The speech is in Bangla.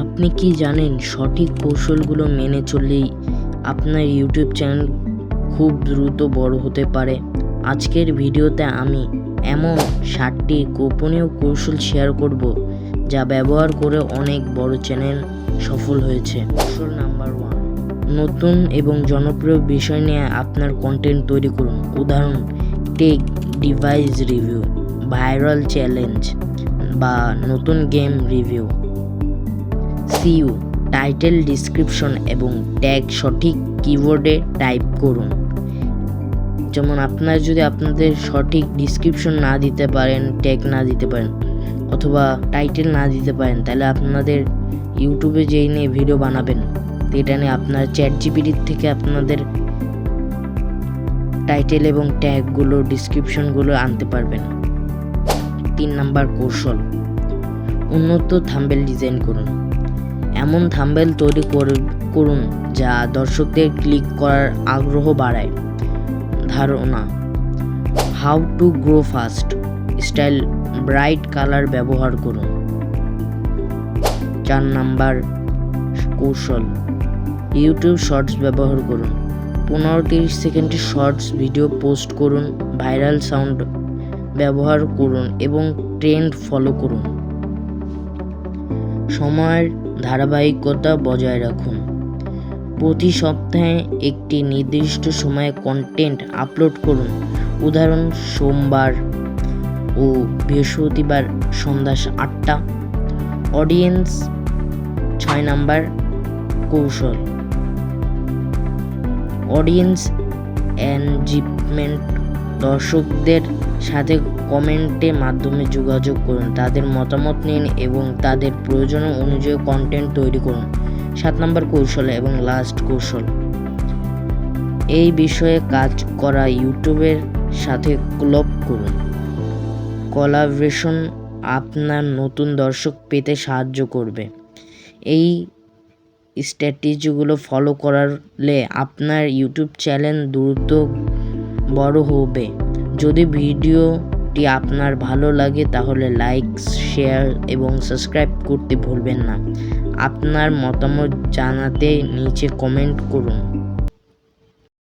আপনি কি জানেন সঠিক কৌশলগুলো মেনে চললেই আপনার ইউটিউব চ্যানেল খুব দ্রুত বড় হতে পারে? আজকের ভিডিওতে আমি এমন ষাটটি গোপনীয় কৌশল শেয়ার করব যা ব্যবহার করে অনেক বড় চ্যানেল সফল হয়েছে। কৌশল নাম্বার ওয়ান, নতুন এবং জনপ্রিয় বিষয় নিয়ে আপনার কন্টেন্ট তৈরি করুন। উদাহরণ tech device review viral challenge বা নতুন গেম রিভিউ সিইউ, টাইটেল ডিসক্রিপশন এবং ট্যাগ সঠিক কিবোর্ডে টাইপ করুন। যেমন আপনারা যদি আপনাদের সঠিক ডিসক্রিপশন না দিতে পারেন, ট্যাগ না দিতে পারেন অথবা টাইটেল না দিতে পারেন, তাহলে আপনাদের ইউটিউবে যেই নিয়ে ভিডিও বানাবেন, এটা নিয়ে আপনার চ্যাট জিপিটির থেকে আপনাদের টাইটেল এবং ট্যাগগুলো, ডিসক্রিপশনগুলো আনতে পারবেন। তিন নাম্বার কৌশল, উন্নত থাম্বেল ডিজাইন করুন। এমন থাম্বেল তৈরি কর- করুন যা দর্শকদের ক্লিক করার আগ্রহ বাড়ায়। ধারণা, how to grow fast, style bright colour ব্যবহার করুন। চার নাম্বার, কৌশল, ইউটিউব শর্টস ব্যবহার করুন। পনেরো তিরিশ সেকেন্ডের শর্টস ভিডিও পোস্ট করুন, ভাইরাল সাউন্ড ব্যবহার করুন এবং ট্রেন্ড ফলো করুন। সময়ের ধারাবাহিকতা বজায় রাখুন। প্রতি সপ্তাহে একটি নির্দিষ্ট সময়ে কন্টেন্ট আপলোড করুন। উদাহরণ, সোমবার ও বৃহস্পতিবার সন্ধ্যা আটটা। অডিয়েন্স ছয় নাম্বার কৌশল। অডিয়েন্স এনজিপমেন্ট দর্শকদের সাথে কমেন্টের মাধ্যমে যোগাযোগ করুন, তাদের মতামত নিন এবং তাদের প্রয়োজন অনুযায়ী কন্টেন্ট তৈরি করুন। সাত নম্বর কৌশল এবং লাস্ট কৌশল। এই বিষয়ে কাজ করা ইউটিউবের সাথে ক্লব করুন। কলাবরেশন আপনার নতুন দর্শক পেতে সাহায্য করবে। এই স্ট্র্যাটেজিগুলো ফলো করালে আপনার ইউটিউব চ্যানেল দ্রুত বড় হবে। যদি ভিডিওটি আপনার ভালো লাগে তাহলে লাইক, শেয়ার এবং সাবস্ক্রাইব করতে ভুলবেন না। আপনার মতামত জানাতে নিচে কমেন্ট করুন।